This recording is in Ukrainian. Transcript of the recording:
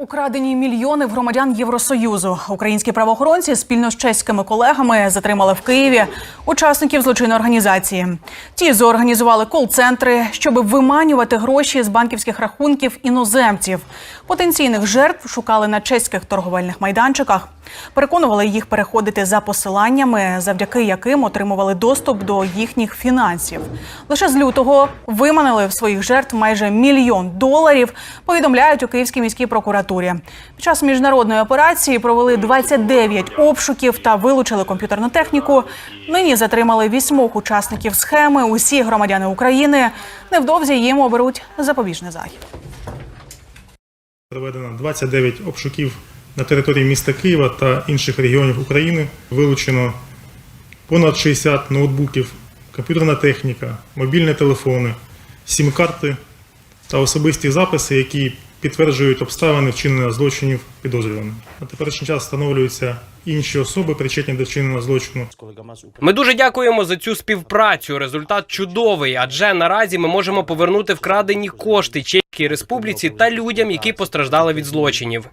Украдені мільйони в громадян Євросоюзу. Українські правоохоронці спільно з чеськими колегами затримали в Києві учасників злочинної організації. Ті зорганізували кол-центри, щоб виманювати гроші з банківських рахунків іноземців. Потенційних жертв шукали на чеських торговельних майданчиках. Переконували їх переходити за посиланнями, завдяки яким отримували доступ до їхніх фінансів. Лише з лютого виманили в своїх жертв майже мільйон доларів. Повідомляють у Київській міській прокуратурі. Під час міжнародної операції провели 29 обшуків та вилучили комп'ютерну техніку. Нині затримали вісьмох учасників схеми. Усі громадяни України невдовзі їм оберуть запобіжний захід. Проведено 29 обшуків на території міста Києва та інших регіонів України. Вилучено понад 60 ноутбуків, комп'ютерна техніка, мобільні телефони, сім-карти та особисті записи, які підтверджують обставини вчинення злочинів підозрюваним. На теперішній час встановлюються інші особи, причетні до вчинення злочину. Ми дуже дякуємо за цю співпрацю. Результат чудовий, адже наразі ми можемо повернути вкрадені кошти Чеській Республіці та людям, які постраждали від злочинів.